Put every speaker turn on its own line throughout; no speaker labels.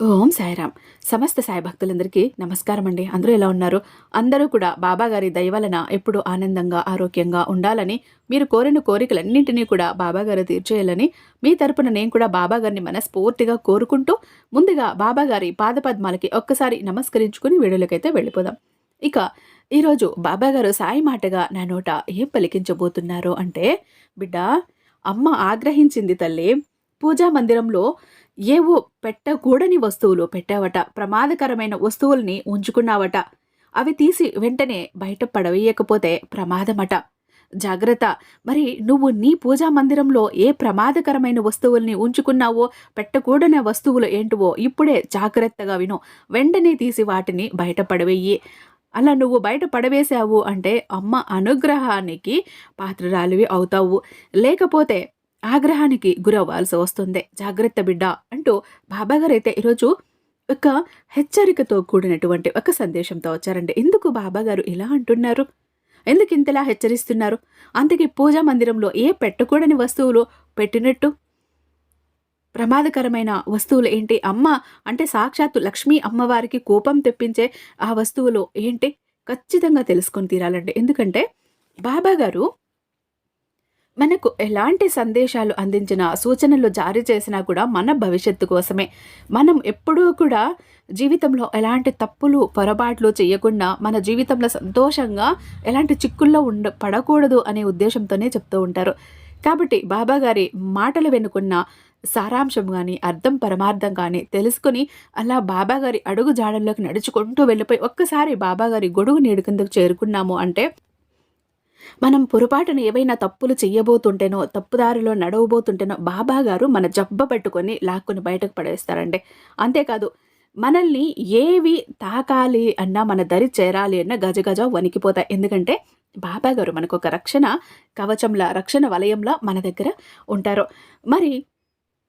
ఓం సాయిరామ్. సమస్త సాయి భక్తులందరికీ నమస్కారం అండి అందరూ ఎలా ఉన్నారు? అందరూ కూడా బాబాగారి దయవలన ఎప్పుడు వలన ఎప్పుడూ ఆనందంగా ఆరోగ్యంగా ఉండాలని మీరు కోరిన కోరికలన్నింటినీ కూడా బాబాగారు తీర్చేయాలని మీ తరపున నేను కూడా బాబాగారిని మనస్ఫూర్తిగా కోరుకుంటూ ముందుగా బాబాగారి పాదపద్మాలకి ఒక్కసారి నమస్కరించుకుని వీడియోలకైతే వెళ్ళిపోదాం. ఇక ఈరోజు బాబాగారు సాయి మాటగా నా నోట ఏం పలికించబోతున్నారు అంటే బిడ్డ అమ్మ ఆగ్రహించింది తల్లి. పూజా మందిరంలో ఏవో పెట్టకూడని వస్తువులు పెట్టావట ప్రమాదకరమైన వస్తువుల్ని ఉంచుకున్నావట. అవి తీసి వెంటనే బయట పడవేయకపోతే ప్రమాదమట. జాగ్రత్త. మరి నువ్వు నీ పూజా మందిరంలో ఏ ప్రమాదకరమైన వస్తువుల్ని ఉంచుకున్నావో పెట్టకూడని వస్తువులు ఏంటివో ఇప్పుడే జాగ్రత్తగా విను. వెంటనే తీసి వాటిని బయట పడవేయి. అలా నువ్వు బయట పడవేశావు అంటే అమ్మ అనుగ్రహానికి పాత్రరాలివి అవుతావు. లేకపోతే ఆగ్రహానికి గురవ్వాల్సి వస్తుంది. జాగ్రత్త బిడ్డ అంటూ బాబాగారైతే ఈరోజు ఒక హెచ్చరికతో కూడినటువంటి ఒక సందేశంతో వచ్చారండి. ఎందుకు బాబాగారు ఇలా అంటున్నారు? ఎందుకు ఇంతలా హెచ్చరిస్తున్నారు? అందుకే పూజా మందిరంలో ఏ పెట్టకూడని వస్తువులు పెట్టినట్టు? ప్రమాదకరమైన వస్తువులు ఏంటి? అమ్మ అంటే సాక్షాత్తు లక్ష్మీ అమ్మవారికి కోపం తెప్పించే ఆ వస్తువులు ఏంటి? ఖచ్చితంగా తెలుసుకొని తీరాలండి. ఎందుకంటే బాబాగారు మనకు ఎలాంటి సందేశాలు అందించిన సూచనలు జారీ చేసినా కూడా మన భవిష్యత్తు కోసమే. మనం ఎప్పుడూ కూడా జీవితంలో ఎలాంటి తప్పులు పొరపాట్లు చేయకుండా మన జీవితంలో సంతోషంగా ఎలాంటి చిక్కుల్లో ఉండ పడకూడదు అనే ఉద్దేశంతోనే చెప్తూ ఉంటారు. కాబట్టి బాబా గారి మాటలు వెనుకున్న సారాంశం కానీ అర్థం పరమార్థం కానీ తెలుసుకుని అలా బాబాగారి అడుగు జాడల్లోకి నడుచుకుంటూ వెళ్ళిపోయి ఒక్కసారి బాబాగారి గొడుగు నీడు కిందకు చేరుకున్నాము అంటే మనం పొరపాటున ఏవైనా తప్పులు చెయ్యబోతుంటేనో తప్పుదారిలో నడవబోతుంటేనో బాబా గారు మన జబ్బ పట్టుకొని లాక్కుని బయటకు పడేస్తారండి. అంతేకాదు మనల్ని ఏవి తాకాలి అన్నా మన దరి చేరాలి అన్న గజగజ వణికిపోతాయి. ఎందుకంటే బాబా గారు మనకు ఒక రక్షణ కవచంలా రక్షణ వలయంలా మన దగ్గర ఉంటారు. మరి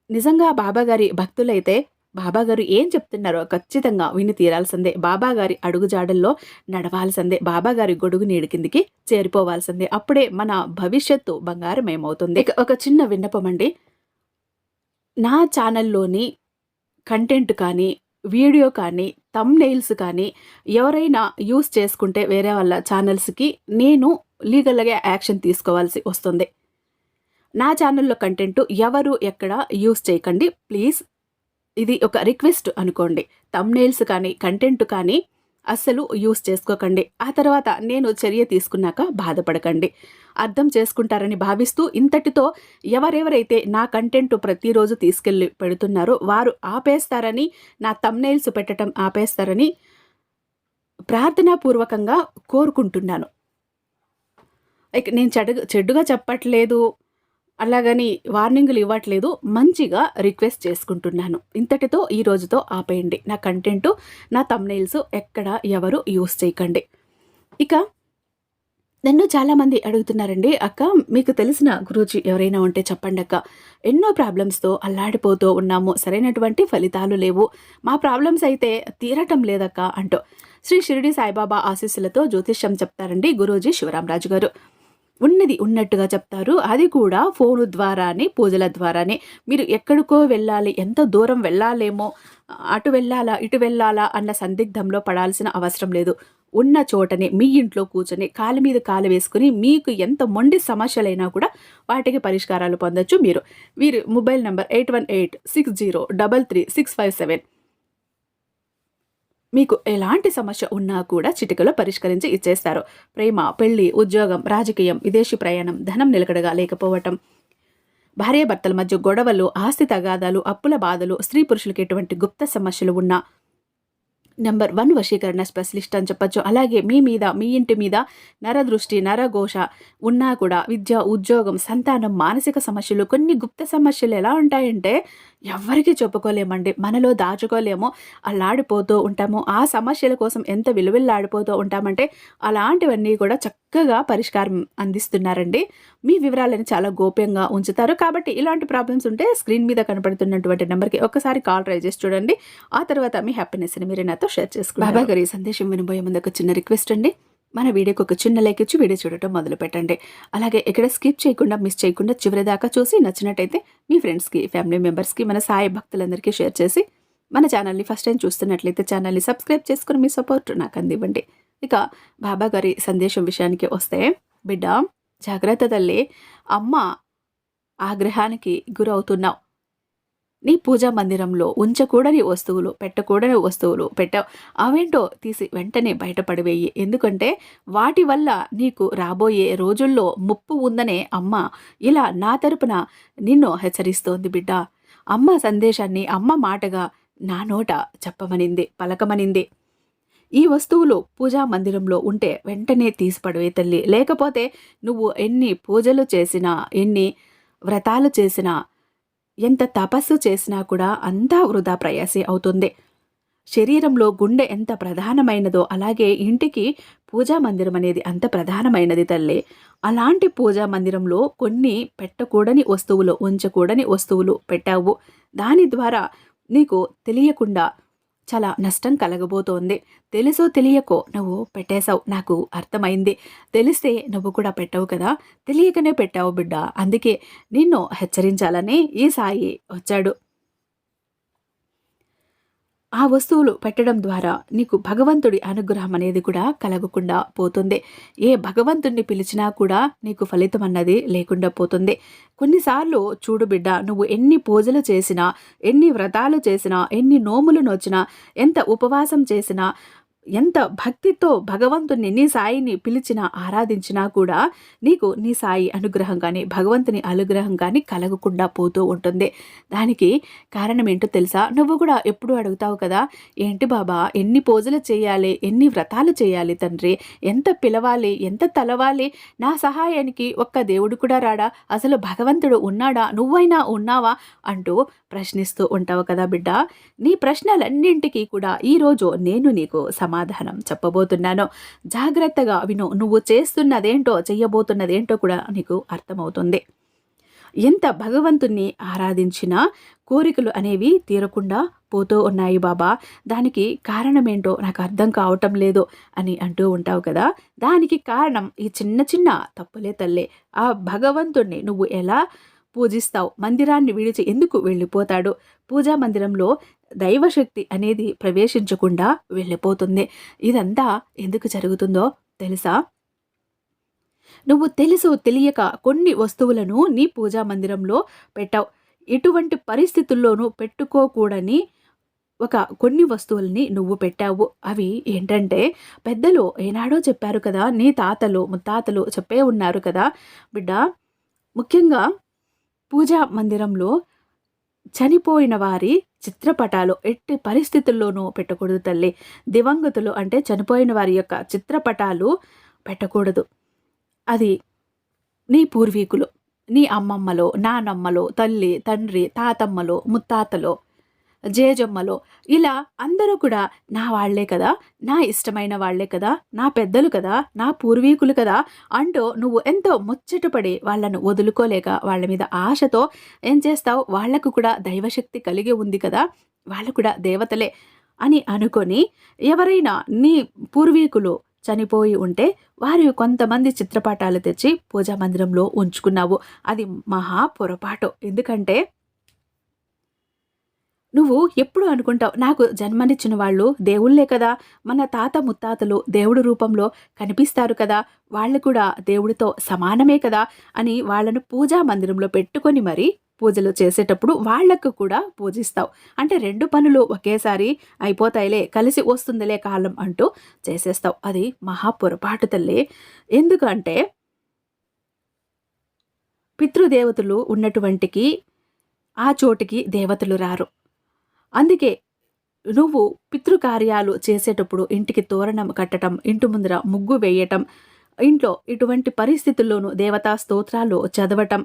నిజంగా బాబాగారి భక్తులైతే బాబాగారు ఏం చెప్తున్నారో ఖచ్చితంగా విని తీరాల్సిందే. బాబాగారి అడుగుజాడల్లో నడవాల్సిందే. బాబాగారి గొడుగు నీడి కిందికి చేరిపోవాల్సిందే. అప్పుడే మన భవిష్యత్తు బంగారం ఏమవుతుంది ఒక చిన్న విన్నపం అండి. నా ఛానల్లోని కంటెంట్ కానీ వీడియో కానీ తమ్ నెయిల్స్ కానీ ఎవరైనా యూస్ చేసుకుంటే వేరే వాళ్ళ ఛానల్స్కి నేను లీగల్గా యాక్షన్ తీసుకోవాల్సి వస్తుంది. నా ఛానల్లో కంటెంట్ ఎవరు ఎక్కడ యూస్ చేయకండి. ప్లీజ్ ఇది ఒక రిక్వెస్ట్ అనుకోండి. తమ్నేల్స్ కానీ కంటెంట్ కానీ అస్సలు యూస్ చేసుకోకండి. ఆ తర్వాత నేను చర్య తీసుకున్నాక బాధపడకండి. అర్థం చేసుకుంటారని భావిస్తూ ఇంతటితో ఎవరెవరైతే నా కంటెంట్ ప్రతిరోజు తీసుకెళ్ళి పెడుతున్నారో వారు ఆపేస్తారని నా తమ్నైల్స్ పెట్టడం ఆపేస్తారని ప్రార్థనాపూర్వకంగా కోరుకుంటున్నాను. నేను చెడు చెడ్డుగా చెప్పట్లేదు. అలాగని వార్నింగ్లు ఇవ్వట్లేదు మంచిగా రిక్వెస్ట్ చేసుకుంటున్నాను. ఇంతటితో ఈ రోజుతో ఆపేయండి. నా కంటెంట్ నా తమ్నైల్స్ ఎక్కడ ఎవరు యూస్ చేయకండి. ఇక నన్ను చాలామంది అడుగుతున్నారండి అక్క మీకు తెలిసిన గురూజీ ఎవరైనా ఉంటే చెప్పండి అక్క. ఎన్నో ప్రాబ్లమ్స్తో అల్లాడిపోతూ ఉన్నాము. సరైనటువంటి ఫలితాలు లేవు. మా ప్రాబ్లమ్స్ అయితే తీరటం లేదక్క అంటూ శ్రీ షిరిడి సాయిబాబా ఆశీస్సులతో జ్యోతిష్యం చెప్తారండి గురూజీ శివరామరాజు గారు. ఉన్నది ఉన్నట్టుగా చెప్తారు. అది కూడా ఫోను ద్వారానే పూజల ద్వారానే. మీరు ఎక్కడికో వెళ్ళాలి ఎంత దూరం వెళ్ళాలేమో అటు వెళ్ళాలా ఇటు వెళ్ళాలా అన్న సందిగ్ధంలో పడాల్సిన అవసరం లేదు. ఉన్న చోటనే మీ ఇంట్లో కూర్చొని కాలు మీద కాలు వేసుకుని మీకు ఎంత మొండి సమస్యలైనా కూడా వాటికి పరిష్కారాలు పొందొచ్చు మీరు. మీరు mobile number eight one eight six zero double three six five seven. మీకు ఎలాంటి సమస్య ఉన్నా కూడా చిటికలో పరిష్కరించి ఇచ్చేస్తారు. ప్రేమ పెళ్ళి ఉద్యోగం రాజకీయం విదేశీ ప్రయాణం ధనం నిలకడగా లేకపోవటం. భార్యాభర్తల మధ్య గొడవలు ఆస్తి తగాదాలు అప్పుల బాధలు స్త్రీ పురుషులకి ఎటువంటి గుప్త సమస్యలు ఉన్నా నెంబర్ వన్ వశీకరణ స్పెషలిస్ట్ అని చెప్పొచ్చు. అలాగే మీ మీద మీ ఇంటి మీద నరదృష్టి నరఘోష ఉన్నా కూడా విద్య ఉద్యోగం సంతానం మానసిక సమస్యలు కొన్ని గుప్త సమస్యలు ఎలా ఉంటాయంటే ఎవరికి చెప్పుకోలేమండి. మనలో దాచుకోలేము. అల్లాడిపోతూ ఉంటాము. ఆ సమస్యల కోసం ఎంత విలువిల్లాడిపోతూ ఉంటామంటే అలాంటివన్నీ కూడా చక్కగా పరిష్కారం అందిస్తున్నారండి. మీ వివరాలను చాలా గోప్యంగా ఉంచుతారు. కాబట్టి ఇలాంటి ప్రాబ్లమ్స్ ఉంటే స్క్రీన్ మీద కనపడుతున్నటువంటి నెంబర్కి ఒకసారి కాల్ ట్రై చేసి చూడండి. ఆ తర్వాత మీ హ్యాపీనెస్ని మీరు నాతో షేర్ చేసుకోండి బాబా గారి సందేశం వినబోయే ముందు ఒక చిన్న రిక్వెస్ట్ అండి. మన వీడియోకి ఒక చిన్న లైక్ ఇచ్చి వీడియో చూడటం మొదలు పెట్టండి అలాగే ఇక్కడ స్కిప్ చేయకుండా మిస్ చేయకుండా చివరి దాకా చూసి నచ్చినట్టయితే మీ ఫ్రెండ్స్కి ఫ్యామిలీ మెంబర్స్కి మన సాయి భక్తులందరికీ షేర్ చేసి మన ఛానల్ని ఫస్ట్ టైం చూస్తున్నట్లయితే ఛానల్ని సబ్స్క్రైబ్ చేసుకుని మీ సపోర్ట్ నాకు అందివ్వండి. ఇక బాబా గారి సందేశం విషయానికి వస్తే బిడ్డ జాగ్రత్త తల్లి. అమ్మ ఆగ్రహానికి గురవుతున్నావు. నీ పూజా మందిరంలో ఉంచకూడని వస్తువులు పెట్టకూడని వస్తువులు పెట్ట అవేంటో తీసి వెంటనే బయటపడివేయి. ఎందుకంటే వాటి వల్ల నీకు రాబోయే రోజుల్లో ముప్పు ఉందనే అమ్మ ఇలా నా తరపున నిన్ను హెచ్చరిస్తోంది బిడ్డ. అమ్మ సందేశాన్ని అమ్మ మాటగా నా నోట చెప్పమనింది పలకమనింది. ఈ వస్తువులు పూజా మందిరంలో ఉంటే వెంటనే తీసిపడవే తల్లి. లేకపోతే నువ్వు ఎన్ని పూజలు చేసినా ఎన్ని వ్రతాలు చేసినా ఎంత తపస్సు చేసినా కూడా అంతా వృధా ప్రయాసే అవుతుంది. శరీరంలో గుండె ఎంత ప్రధానమైనదో అలాగే ఇంటికి పూజా మందిరం అనేది అంత ప్రధానమైనది తల్లి. అలాంటి పూజా మందిరంలో కొన్ని పెట్టకూడని వస్తువులు ఉంచకూడని వస్తువులు పెట్టావు. దాని ద్వారా నీకు తెలియకుండా చాలా నష్టం కలగబోతోంది. తెలుసో తెలియకో నువ్వు పెట్టేశావు. నాకు అర్థమైంది. తెలిస్తే నువ్వు కూడా పెట్టావు కదా? తెలియకనే పెట్టావు బిడ్డ. అందుకే నిన్ను హెచ్చరించాలని ఈ సాయి వచ్చాడు. ఆ వస్తువులు పెట్టడం ద్వారా నీకు భగవంతుడి అనుగ్రహం అనేది కూడా కలగకుండా పోతుంది. ఏ భగవంతుడిని పిలిచినా కూడా నీకు ఫలితం అన్నది లేకుండా పోతుంది. కొన్నిసార్లు చూడు బిడ్డ నువ్వు ఎన్ని పూజలు చేసినా ఎన్ని వ్రతాలు చేసినా ఎన్ని నోములు నోచినా ఎంత ఉపవాసం చేసినా ఎంత భక్తితో భగవంతుని నీ సాయిని పిలిచినా ఆరాధించినా కూడా నీకు నీ సాయి అనుగ్రహం కానీ భగవంతుని అనుగ్రహం కానీ కలగకుండా పోతూ ఉంటుంది. దానికి కారణం ఏంటో తెలుసా? నువ్వు కూడా ఎప్పుడు అడుగుతావు కదా ఏంటి బాబా ఎన్ని పూజలు చేయాలి ఎన్ని వ్రతాలు చేయాలి తండ్రి ఎంత పిలవాలి ఎంత తలవాలి నా సహాయానికి ఒక్క దేవుడు కూడా రాడా? అసలు భగవంతుడు ఉన్నాడా? నువ్వైనా ఉన్నావా? అంటూ ప్రశ్నిస్తూ ఉంటావు కదా బిడ్డ. నీ ప్రశ్నలన్నింటికీ కూడా ఈరోజు నేను నీకు సమా సమాధానం చెప్పబోతున్నాను. జాగ్రత్తగా విను నువ్వు చేస్తున్నదేంటో చెయ్యబోతున్నదేంటో కూడా నీకు అర్థమవుతుంది. ఎంత భగవంతుణ్ణి ఆరాధించినా కోరికలు అనేవి తీరకుండా పోతూ ఉన్నాయి బాబా. దానికి కారణమేంటో నాకు అర్థం కావటం లేదు అని అంటూ ఉంటావు కదా. దానికి కారణం ఈ చిన్న చిన్న తప్పులే తల్లే. ఆ భగవంతుణ్ణి నువ్వు ఎలా పూజిస్తావు? మందిరాన్ని విడిచి ఎందుకు వెళ్ళిపోతాడు? పూజా మందిరంలో దైవశక్తి అనేది ప్రవేశించకుండా వెళ్ళిపోతుంది. ఇదంతా ఎందుకు జరుగుతుందో తెలుసా? నువ్వు తెలుసు తెలియక కొన్ని వస్తువులను నీ పూజా మందిరంలో పెట్టావు. ఎటువంటి పరిస్థితుల్లోనూ పెట్టుకోకూడని ఒక కొన్ని వస్తువుల్ని నువ్వు పెట్టావు. అవి ఏంటంటే పెద్దలు ఏనాడో చెప్పారు కదా నీ తాతలు ముత్తాతలు చెప్పే ఉన్నారు కదా. బిడ్డ ముఖ్యంగా పూజా మందిరంలో చనిపోయిన వారి చిత్రపటాలు ఎట్టి పరిస్థితుల్లోనూ పెట్టకూడదు తల్లి. దివంగతులు అంటే చనిపోయిన వారి యొక్క చిత్రపటాలు పెట్టకూడదు. అది నీ పూర్వీకులు నీ అమ్మమ్మలో నానమ్మలో తల్లి తండ్రి తాతమ్మలో ముత్తాతలో జేజమ్మలో ఇలా అందరూ కూడా నా వాళ్ళే కదా నా ఇష్టమైన వాళ్ళే కదా నా పెద్దలు కదా నా పూర్వీకులు కదా అంటూ నువ్వు ఎంతో ముచ్చటపడి వాళ్ళను వదులుకోలేక వాళ్ళ మీద ఆశతో ఏం చేస్తావు? వాళ్ళకు కూడా దైవశక్తి కలిగి ఉంది కదా వాళ్ళు కూడా దేవతలే అని అనుకొని ఎవరైనా నీ పూర్వీకులు చనిపోయి ఉంటే వారి కొంతమంది చిత్రపటాలు తెచ్చి పూజా మందిరంలో ఉంచుకున్నావు. అది మహా పొరపాటు. ఎందుకంటే నువ్వు ఎప్పుడు అనుకుంటావు నాకు జన్మనిచ్చిన వాళ్ళు దేవుళ్ళే కదా. మన తాత ముత్తాతలు దేవుడు రూపంలో కనిపిస్తారు కదా. వాళ్ళు కూడా దేవుడితో సమానమే కదా అని వాళ్ళను పూజా మందిరంలో పెట్టుకొని మరి పూజలు చేసేటప్పుడు వాళ్ళకు కూడా పూజిస్తావు. అంటే రెండు పనులు ఒకేసారి అయిపోతాయిలే కలిసి వస్తుందిలే కాలం అంటూ చేసేస్తావు. అది మహా పొరపాటు తల్లి. ఎందుకంటే పితృదేవతలు ఉన్నటువంటికి ఆ చోటికి దేవతలు రారు. అందుకే నువ్వు పితృకార్యాలు చేసేటప్పుడు ఇంటికి తోరణం కట్టడం ఇంటి ముందర ముగ్గు వేయటం ఇంట్లో ఇటువంటి పరిస్థితుల్లోనూ దేవతా స్తోత్రాలు చదవటం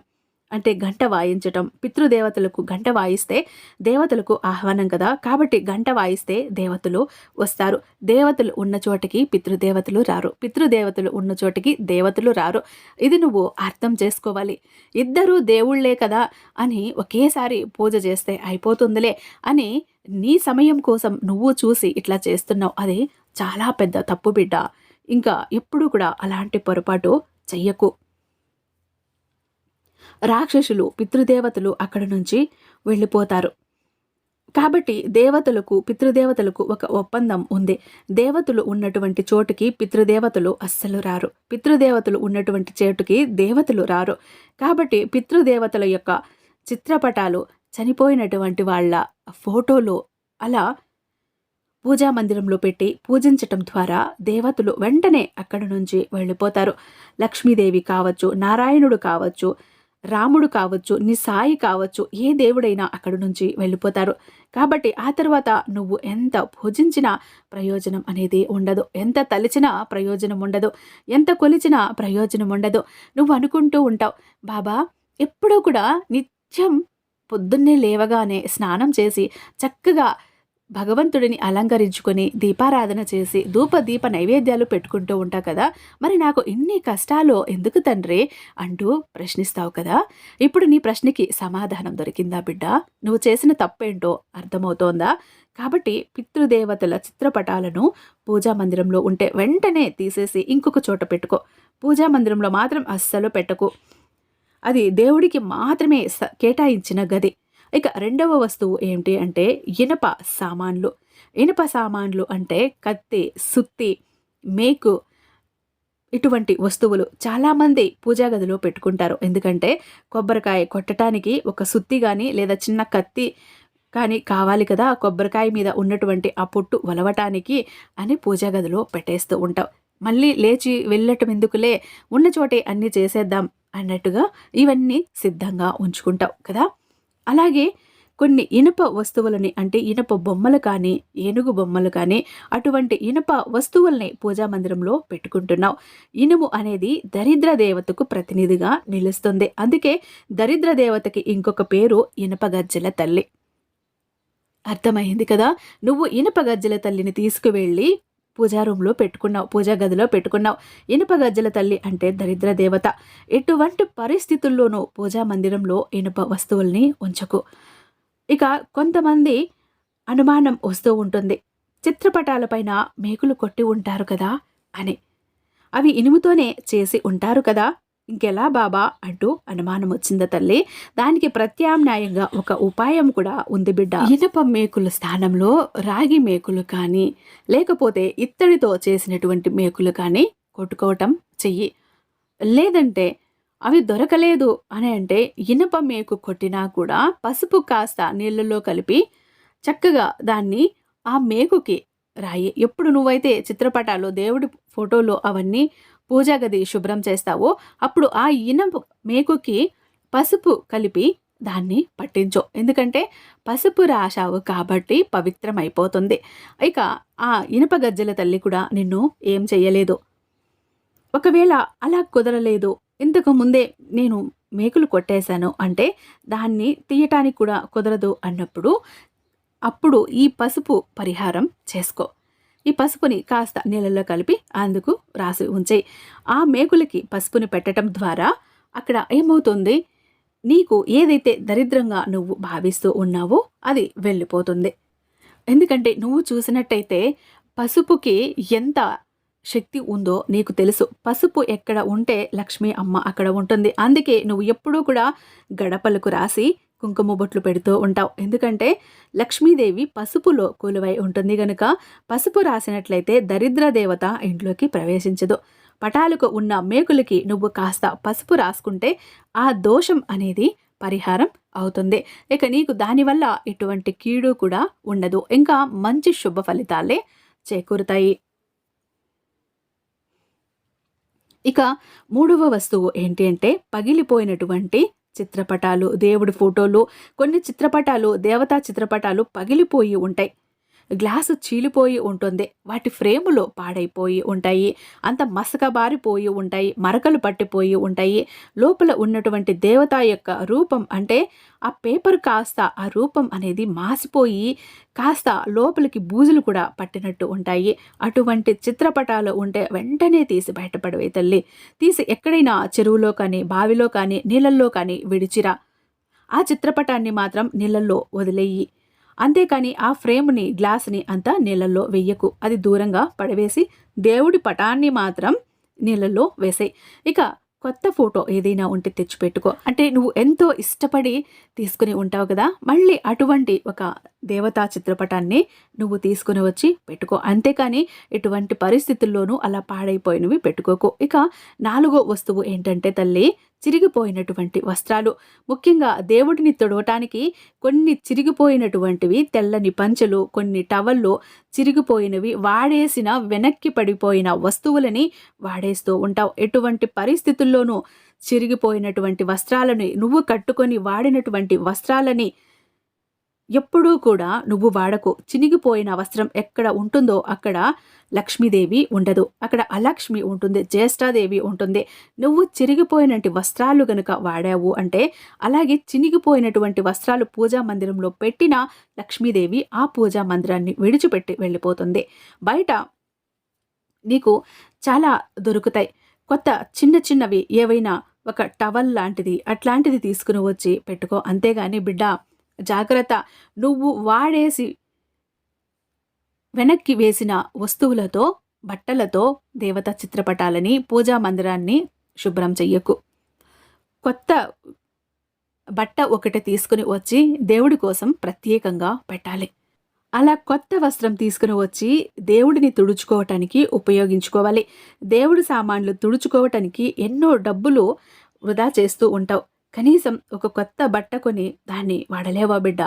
అంటే గంట వాయించటం పితృదేవతలకు గంట వాయిస్తే దేవతలకు ఆహ్వానం కదా. కాబట్టి గంట వాయిస్తే దేవతలు వస్తారు. దేవతలు ఉన్న చోటికి పితృదేవతలు రారు. పితృదేవతలు ఉన్న చోటికి దేవతలు రారు. ఇది నువ్వు అర్థం చేసుకోవాలి. ఇద్దరు దేవుళ్ళే కదా అని ఒకేసారి పూజ చేస్తే అయిపోతుందిలే అని నీ సమయం కోసం నువ్వు చూసి ఇట్లా చేస్తున్నావు. అది చాలా పెద్ద తప్పు బిడ్డ. ఇంకా ఎప్పుడు కూడా అలాంటి పొరపాటు చెయ్యకు. రాక్షసులు పితృదేవతలు అక్కడి నుంచి వెళ్ళిపోతారు. కాబట్టి దేవతలకు పితృదేవతలకు ఒక ఒప్పందం ఉంది. దేవతలు ఉన్నటువంటి చోటుకి పితృదేవతలు అస్సలు రారు. పితృదేవతలు ఉన్నటువంటి చోటుకి దేవతలు రారు. కాబట్టి పితృదేవతల యొక్క చిత్రపటాలు చనిపోయినటువంటి వాళ్ళ ఫోటోలు అలా పూజా మందిరంలో పెట్టి పూజించటం ద్వారా దేవతలు వెంటనే అక్కడి నుంచి వెళ్ళిపోతారు. లక్ష్మీదేవి కావచ్చు నారాయణుడు కావచ్చు రాముడు కావచ్చు నీ సాయి కావచ్చు ఏ దేవుడైనా అక్కడి నుంచి వెళ్ళిపోతారు. కాబట్టి ఆ తర్వాత నువ్వు ఎంత భుజించినా ప్రయోజనం అనేది ఉండదు. ఎంత తలిచినా ప్రయోజనం ఉండదు. ఎంత కొలిచినా ప్రయోజనం ఉండదు. నువ్వు అనుకుంటూ ఉంటావు బాబా ఎప్పుడూ కూడా నిత్యం పొద్దున్నే లేవగానే స్నానం చేసి చక్కగా భగవంతుడిని అలంకరించుకొని దీపారాధన చేసి ధూప దీప నైవేద్యాలు పెట్టుకుంటూ ఉంటా కదా. మరి నాకు ఇన్ని కష్టాలు ఎందుకు తండ్రి? అంటూ ప్రశ్నిస్తావు కదా. ఇప్పుడు నీ ప్రశ్నకి సమాధానం దొరికిందా బిడ్డ? నువ్వు చేసిన తప్పేంటో అర్థమవుతోందా? కాబట్టి పితృదేవతల చిత్రపటాలను పూజా మందిరంలో ఉంటే వెంటనే తీసేసి ఇంకొక చోట పెట్టుకో. పూజా మందిరంలో మాత్రం అస్సలు పెట్టకు. అది దేవుడికి మాత్రమే కేటాయించిన గది. ఇక రెండవ వస్తువు ఏమిటి అంటే ఇనప సామాన్లు. ఇనప సామాన్లు అంటే కత్తి సుత్తి మేకు ఇటువంటి వస్తువులు చాలామంది పూజా గదిలో పెట్టుకుంటారు. ఎందుకంటే కొబ్బరికాయ కొట్టడానికి ఒక సుత్తి కానీ లేదా చిన్న కత్తి కానీ కావాలి కదా కొబ్బరికాయ మీద ఉన్నటువంటి ఆ పొట్టు వలవటానికి అని పూజా గదిలో పెట్టేస్తూ ఉంటాం. మళ్ళీ లేచి వెళ్ళటం ఎందుకులే? ఉన్న చోటే అన్నీ చేసేద్దాం అన్నట్టుగా ఇవన్నీ సిద్ధంగా ఉంచుకుంటావు కదా. అలాగే కొన్ని ఇనుప వస్తువులని అంటే ఇనుప బొమ్మలు కానీ ఏనుగు బొమ్మలు కానీ అటువంటి ఇనుప వస్తువుల్ని పూజా మందిరంలో పెట్టుకుంటున్నావు ఇనుము అనేది దరిద్ర దేవతకు ప్రతినిధిగా నిలుస్తుంది. అందుకే దరిద్ర దేవతకి ఇంకొక పేరు ఇనుప గజ్జల తల్లి. అర్థమైంది కదా? నువ్వు ఇనుప గజ్జల తల్లిని తీసుకువెళ్ళి పూజా రూమ్లో పెట్టుకున్నావు పూజా గదిలో పెట్టుకున్నావు. ఇనుప గజ్జల తల్లి అంటే దరిద్ర దేవత. ఎటువంటి పరిస్థితుల్లోనూ పూజా మందిరంలో ఇనుప వస్తువుల్ని ఉంచకు. ఇక కొంతమంది అనుమానం వస్తూ ఉంటుంది. చిత్రపటాలపైన మేకులు కొట్టి ఉంటారు కదా అని. అవి ఇనుముతోనే చేసి ఉంటారు కదా. ఇంకెలా బాబా అంటూ అనుమానం వచ్చింది తల్లి. దానికి ప్రత్యామ్నాయంగా ఒక ఉపాయం కూడా ఉంది బిడ్డ. ఇనప మేకుల స్థానంలో రాగి మేకులు కానీ లేకపోతే ఇత్తడితో చేసినటువంటి మేకులు కానీ కొట్టుకోవటం చెయ్యి. లేదంటే అవి దొరకలేదు అని అంటే ఇనప మేకు కొట్టినా కూడా పసుపు కాస్త నీళ్ళలో కలిపి చక్కగా దాన్ని ఆ మేకుకి రాయి. ఎప్పుడు నువ్వైతే చిత్రపటాలు దేవుడి ఫోటోలు అవన్నీ పూజా గది శుభ్రం చేస్తావో అప్పుడు ఆ ఇనప మేకుకి పసుపు కలిపి దాన్ని పట్టించు. ఎందుకంటే పసుపు రాశావు కాబట్టి పవిత్రమైపోతుంది. ఇక ఆ ఇనుప గజ్జల తల్లి కూడా నిన్ను ఏం చెయ్యలేదు. ఒకవేళ అలా కుదరలేదు ఇంతకు ముందే నేను మేకులు కొట్టేశాను అంటే దాన్ని తీయటానికి కూడా కుదరదు అన్నప్పుడు అప్పుడు ఈ పసుపు పరిహారం చేసుకో. ఈ పసుపుని కాస్త నీళ్ళలో కలిపి అందుకు రాసి ఉంచేయి ఆ మేకులకి పసుపుని పెట్టడం ద్వారా అక్కడ ఏమవుతుంది? నీకు ఏదైతే దరిద్రంగా నువ్వు భావిస్తూ ఉన్నావో అది వెళ్ళిపోతుంది. ఎందుకంటే నువ్వు చూసినట్టయితే పసుపుకి ఎంత శక్తి ఉందో నీకు తెలుసు. పసుపు ఎక్కడ ఉంటే లక్ష్మీ అమ్మ అక్కడ ఉంటుంది. అందుకే నువ్వు ఎప్పుడూ కూడా గడపలకు రాసి కుంకుమ బొట్లు పెడుతూ ఉంటావు. ఎందుకంటే లక్ష్మీదేవి పసుపులో కొలువై ఉంటుంది గనుక పసుపు రాసినట్లయితే దరిద్ర దేవత ఇంట్లోకి ప్రవేశించదు. పటాలకు ఉన్న మేకులకి నువ్వు కాస్త పసుపు రాసుకుంటే ఆ దోషం అనేది పరిహారం అవుతుంది. ఇక నీకు దానివల్ల ఎటువంటి కీడు కూడా ఉండదు. ఇంకా మంచి శుభ ఫలితాలే చేకూరుతాయి. ఇక మూడవ వస్తువు ఏంటి అంటే పగిలిపోయినటువంటి చిత్రపటాలు దేవుడి ఫోటోలు కొన్ని చిత్రపటాలు దేవతా చిత్రపటాలు పగిలిపోయి ఉంటాయి. గ్లాసు చీలిపోయి ఉంటుంది. వాటి ఫ్రేములో పాడైపోయి ఉంటాయి. అంత మసకబారిపోయి ఉంటాయి. మరకలు పట్టిపోయి ఉంటాయి. లోపల ఉన్నటువంటి దేవత యొక్క రూపం అంటే ఆ పేపర్ కాస్త ఆ రూపం అనేది మాసిపోయి కాస్త లోపలికి బూజులు కూడా పట్టినట్టు ఉంటాయి. అటువంటి చిత్రపటాలు ఉంటే వెంటనే తీసి బయటపడవే తల్లి. తీసి ఎక్కడైనా చెరువులో కానీ బావిలో కానీ నీళ్ళల్లో కానీ విడిచిరా. ఆ చిత్రపటాన్ని మాత్రం నీళ్ళల్లో వదిలేయి. అంతేకాని ఆ ఫ్రేమ్ని గ్లాస్ని అంతా నీళ్ళల్లో వెయ్యకు. అది దూరంగా పడవేసి దేవుడి పటాన్ని మాత్రం నీళ్ళల్లో వేసాయి. ఇక కొత్త ఫోటో ఏదైనా ఉంటే తెచ్చిపెట్టుకో. అంటే నువ్వు ఎంతో ఇష్టపడి తీసుకుని ఉంటావు కదా మళ్ళీ అటువంటి ఒక దేవతా చిత్రపటాన్ని నువ్వు తీసుకుని వచ్చి పెట్టుకో. అంతేకాని ఎటువంటి పరిస్థితుల్లోనూ అలా పాడైపోయినవి పెట్టుకోకు. ఇక నాలుగో వస్తువు ఏంటంటే తల్లి చిరిగిపోయినటువంటి వస్త్రాలు. ముఖ్యంగా దేవుడిని తొడవటానికి కొన్ని చిరిగిపోయినటువంటివి తెల్లని పంచెలు కొన్ని టవల్లు చిరిగిపోయినవి వాడేసిన వెనక్కి పడిపోయిన వస్తువులని వాడేస్తూ ఉంటావు. ఎటువంటి పరిస్థితుల్లోనూ చిరిగిపోయినటువంటి వస్త్రాలని నువ్వు కట్టుకొని వాడినటువంటి వస్త్రాలని ఎప్పుడూ కూడా నువ్వు వాడకు. చినిగిపోయిన వస్త్రం ఎక్కడ ఉంటుందో అక్కడ లక్ష్మీదేవి ఉండదు. అక్కడ అలక్ష్మి ఉంటుంది జ్యేష్ఠాదేవి ఉంటుంది. నువ్వు చిరిగిపోయినటువంటి వస్త్రాలు గనుక వాడావు అంటే అలాగే చినిగిపోయినటువంటి వస్త్రాలు పూజా మందిరంలో పెట్టిన లక్ష్మీదేవి ఆ పూజా మందిరాన్ని విడిచిపెట్టి వెళ్ళిపోతుంది. బయట నీకు చాలా దొరుకుతాయి. కొత్త చిన్న చిన్నవి ఏవైనా ఒక టవల్ లాంటిది అట్లాంటిది తీసుకుని వచ్చి పెట్టుకో. అంతేగాని బిడ్డ జాగ్రత్త. నువ్వు వాడేసి వెనక్కి వేసిన వస్తువులతో బట్టలతో దేవత చిత్రపటాలని పూజా మందిరాన్ని శుభ్రం చెయ్యకు. కొత్త బట్ట ఒకటి తీసుకుని వచ్చి దేవుడి కోసం ప్రత్యేకంగా పెట్టాలి. అలా కొత్త వస్త్రం తీసుకుని వచ్చి దేవుడిని తుడుచుకోవటానికి ఉపయోగించుకోవాలి. దేవుడి సామాన్లు తుడుచుకోవటానికి ఎన్నో డబ్బులు వృధా చేస్తూ ఉంటావు. కనీసం ఒక కొత్త బట్ట కొని దాన్ని వాడలేవా బిడ్డ?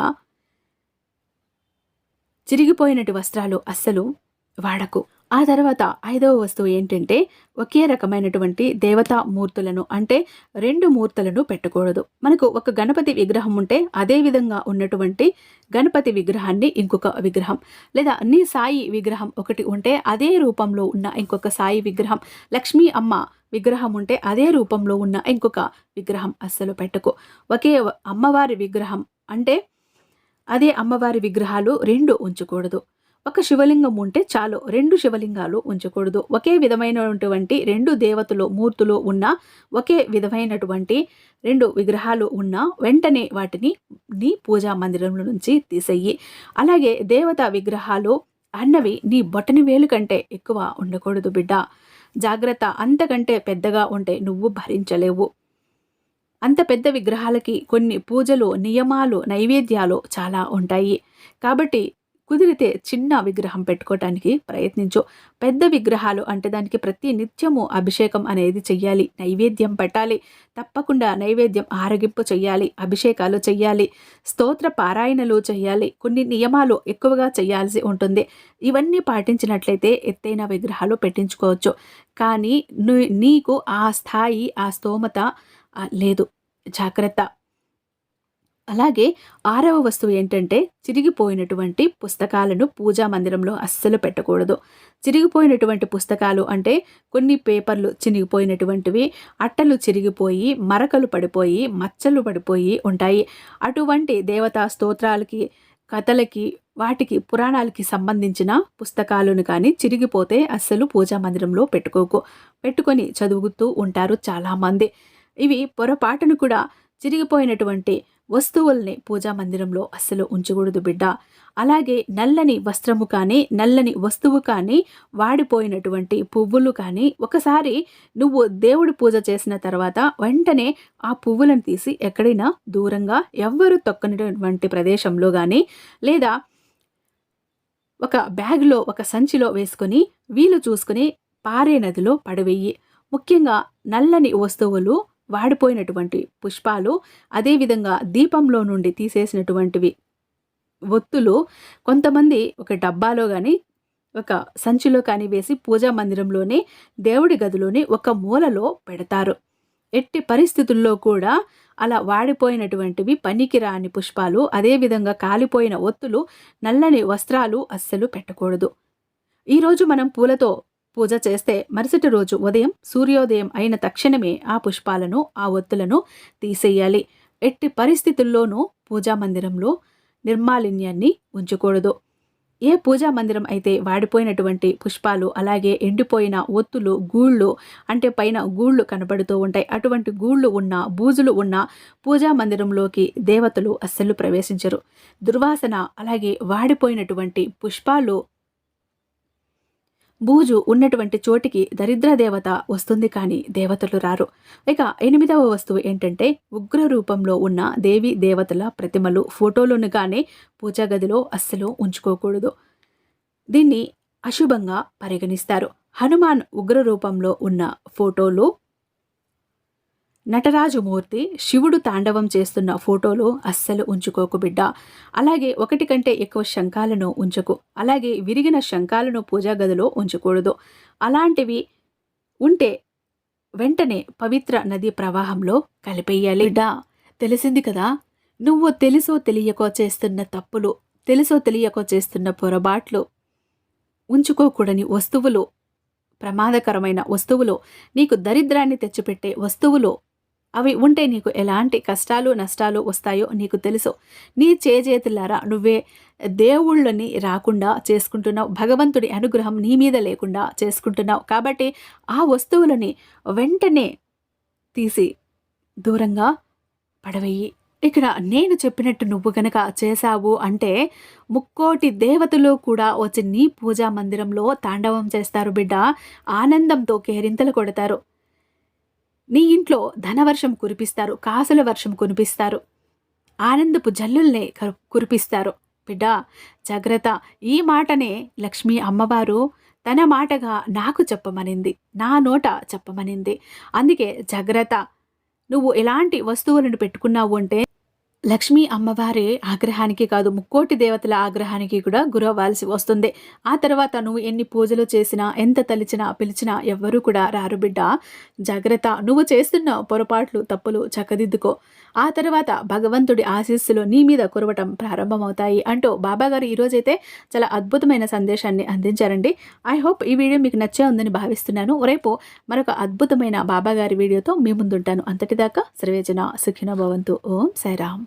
చిరిగిపోయినటి వస్త్రాలు అస్సలు వాడకు. ఆ తర్వాత ఐదవ వస్తువు ఏంటంటే ఒకే రకమైనటువంటి దేవతా మూర్తులను అంటే రెండు మూర్తులను పెట్టకూడదు. మనకు ఒక గణపతి విగ్రహం ఉంటే అదే విధంగా ఉన్నటువంటి గణపతి విగ్రహాన్ని ఇంకొక విగ్రహం లేదా నీ సాయి విగ్రహం ఒకటి ఉంటే అదే రూపంలో ఉన్న ఇంకొక సాయి విగ్రహం లక్ష్మీ అమ్మ విగ్రహం ఉంటే అదే రూపంలో ఉన్న ఇంకొక విగ్రహం అస్సలు పెట్టకు. ఒకే అమ్మవారి విగ్రహం అంటే అదే అమ్మవారి విగ్రహాలు రెండు ఉంచకూడదు. ఒక శివలింగం ఉంటే చాలు రెండు శివలింగాలు ఉంచకూడదు. ఒకే విధమైనటువంటి రెండు దేవతలు మూర్తులు ఉన్న ఒకే విధమైనటువంటి రెండు విగ్రహాలు ఉన్న వెంటనే వాటిని నీ పూజా మందిరంలో నుంచి తీసేయి. అలాగే దేవత విగ్రహాలు అన్నవి నీ బొటని వేలు కంటే ఎక్కువ ఉండకూడదు బిడ్డ. జాగ్రత్త అంతకంటే పెద్దగా ఉంటే నువ్వు భరించలేవు. అంత పెద్ద విగ్రహాలకి కొన్ని పూజలు నియమాలు నైవేద్యాలు చాలా ఉంటాయి. కాబట్టి కుదిరితే చిన్న విగ్రహం పెట్టుకోవటానికి ప్రయత్నించు. పెద్ద విగ్రహాలు అంటే దానికి ప్రతి నిత్యము అభిషేకం అనేది చెయ్యాలి. నైవేద్యం పెట్టాలి. తప్పకుండా నైవేద్యం ఆరగింపు చెయ్యాలి. అభిషేకాలు చెయ్యాలి. స్తోత్ర పారాయణలు చెయ్యాలి. కొన్ని నియమాలు ఎక్కువగా చేయాల్సి ఉంటుంది. ఇవన్నీ పాటించినట్లయితే ఎత్తైన విగ్రహాలు పెట్టించుకోవచ్చు. కానీ నీకు ఆ స్థాయి ఆ స్తోమత లేదు. జాగ్రత్త. అలాగే ఆరవ వస్తువు ఏంటంటే చిరిగిపోయినటువంటి పుస్తకాలను పూజా మందిరంలో అస్సలు పెట్టకూడదు. చిరిగిపోయినటువంటి పుస్తకాలు అంటే కొన్ని పేపర్లు చినిగిపోయినటువంటివి అట్టలు చిరిగిపోయి మరకలు పడిపోయి మచ్చలు పడిపోయి ఉంటాయి. అటువంటి దేవతా స్తోత్రాలకి కథలకి వాటికి పురాణాలకి సంబంధించిన పుస్తకాలను కానీ చిరిగిపోతే అస్సలు పూజా మందిరంలో పెట్టుకోకు. పెట్టుకొని చదువుతూ ఉంటారు చాలామంది. ఇవి పొరపాటును కూడా చిరిగిపోయినటువంటి వస్తువుల్ని పూజా మందిరంలో అస్సలు ఉంచకూడదు బిడ్డ. అలాగే నల్లని వస్త్రము కానీ నల్లని వస్తువు కానీ వాడిపోయినటువంటి పువ్వులు కానీ ఒకసారి నువ్వు దేవుడి పూజ చేసిన తర్వాత వెంటనే ఆ పువ్వులను తీసి ఎక్కడైనా దూరంగా ఎవ్వరు తొక్కనటువంటి ప్రదేశంలో కానీ లేదా ఒక బ్యాగ్లో ఒక సంచిలో వేసుకొని వీలు చూసుకుని పారే నదిలో పడవేయి. ముఖ్యంగా నల్లని వస్తువులు వాడిపోయినటువంటి పుష్పాలు అదేవిధంగా దీపంలో నుండి తీసేసినటువంటివి ఒత్తులు కొంతమంది ఒక డబ్బాలో కానీ ఒక సంచిలో కానీ వేసి పూజా మందిరంలోనే దేవుడి గదిలోనే ఒక మూలలో పెడతారు. ఎట్టి పరిస్థితుల్లో కూడా అలా వాడిపోయినటువంటివి పనికిరాని పుష్పాలు అదేవిధంగా కాలిపోయిన ఒత్తులు నల్లని వస్త్రాలు అస్సలు పెట్టకూడదు. ఈరోజు మనం పూలతో పూజ చేస్తే మరుసటి రోజు ఉదయం సూర్యోదయం అయిన తక్షణమే ఆ పుష్పాలను ఆ ఒత్తులను తీసేయాలి. ఎట్టి పరిస్థితుల్లోనూ పూజా మందిరంలో నిర్మాలిన్యాన్ని ఉంచకూడదు. ఏ పూజా మందిరం అయితే వాడిపోయినటువంటి పుష్పాలు అలాగే ఎండిపోయిన ఒత్తులు గూళ్ళు అంటే పైన గూళ్ళు కనబడుతూ ఉంటాయి. అటువంటి గూళ్ళు ఉన్న బూజులు ఉన్న పూజా మందిరంలోకి దేవతలు అస్సలు ప్రవేశించరు. దుర్వాసన అలాగే వాడిపోయినటువంటి పుష్పాలు బూజు ఉన్నటువంటి చోటికి దరిద్ర దేవత వస్తుంది కానీ దేవతలు రారు. ఇక ఎనిమిదవ వస్తువు ఏంటంటే ఉగ్ర రూపంలో ఉన్న దేవి దేవతల ప్రతిమలు ఫోటోలను కానీ పూజా గదిలో అస్సలు ఉంచుకోకూడదు. దీన్ని అశుభంగా పరిగణిస్తారు. హనుమాన్ ఉగ్ర రూపంలో ఉన్న ఫోటోలు నటరాజుమూర్తి శివుడు తాండవం చేస్తున్న ఫోటోలు అస్సలు ఉంచుకోకు బిడ్డ. అలాగే ఒకటి కంటే ఎక్కువ శంఖాలను ఉంచకు. అలాగే విరిగిన శంఖాలను పూజా గదిలో ఉంచకూడదు. అలాంటివి ఉంటే వెంటనే పవిత్ర నది ప్రవాహంలో కలిపేయాలి. బిడ్డ తెలిసింది కదా? నువ్వు తెలుసో తెలియకో చేస్తున్న తప్పులు తెలుసో తెలియకో చేస్తున్న పొరపాట్లు ఉంచుకోకూడని వస్తువులు ప్రమాదకరమైన వస్తువులు నీకు దరిద్రాన్ని తెచ్చిపెట్టే వస్తువులు అవి ఉంటే నీకు ఎలాంటి కష్టాలు నష్టాలు వస్తాయో నీకు తెలుసు. నీ చేజేతులారా నువ్వే దేవుళ్ళని రాకుండా చేసుకుంటున్నావు. భగవంతుడి అనుగ్రహం నీ మీద లేకుండా చేసుకుంటున్నావు. కాబట్టి ఆ వస్తువులని వెంటనే తీసి దూరంగా పడవేయి. ఇక్కడ నేను చెప్పినట్టు నువ్వు గనక చేశావు అంటే ముక్కోటి దేవతలు కూడా వచ్చి నీ పూజా మందిరంలో తాండవం చేస్తారు బిడ్డ. ఆనందంతో కేరింతలు కొడతారు. నీ ఇంట్లో ధనవర్షం కురిపిస్తారు కాసుల వర్షం కురిపిస్తారు. ఆనందపు జల్లుల్నే కురిపిస్తారు. బిడ్డ జాగ్రత్త. ఈ మాటనే లక్ష్మీ అమ్మవారు తన మాటగా నాకు చెప్పమనింది నా నోట చెప్పమనింది. అందుకే జాగ్రత్త. నువ్వు ఎలాంటి వస్తువులను పెట్టుకున్నావు అంటే లక్ష్మీ అమ్మవారి ఆగ్రహానికి కాదు ముక్కోటి దేవతల ఆగ్రహానికి కూడా గురవ్వాల్సి వస్తుంది. ఆ తర్వాత నువ్వు ఎన్ని పూజలు చేసినా ఎంత తలిచినా పిలిచినా ఎవ్వరూ కూడా రారు బిడ్డ. జాగ్రత్త నువ్వు చేస్తున్న పొరపాట్లు తప్పులు చక్కదిద్దుకో. ఆ తర్వాత భగవంతుడి ఆశీస్సులు నీ మీద కురవటం ప్రారంభమవుతాయి అంటూ బాబాగారు ఈరోజైతే చాలా అద్భుతమైన సందేశాన్ని అందించారండి. ఐ హోప్ ఈ వీడియో మీకు నచ్చే ఉందని భావిస్తున్నాను. రేపు మరొక అద్భుతమైన బాబాగారి వీడియోతో మీ ముందుంటాను. అంతటిదాకా సర్వేజన సుఖిన భవంతు. ఓం సాయిరామ్.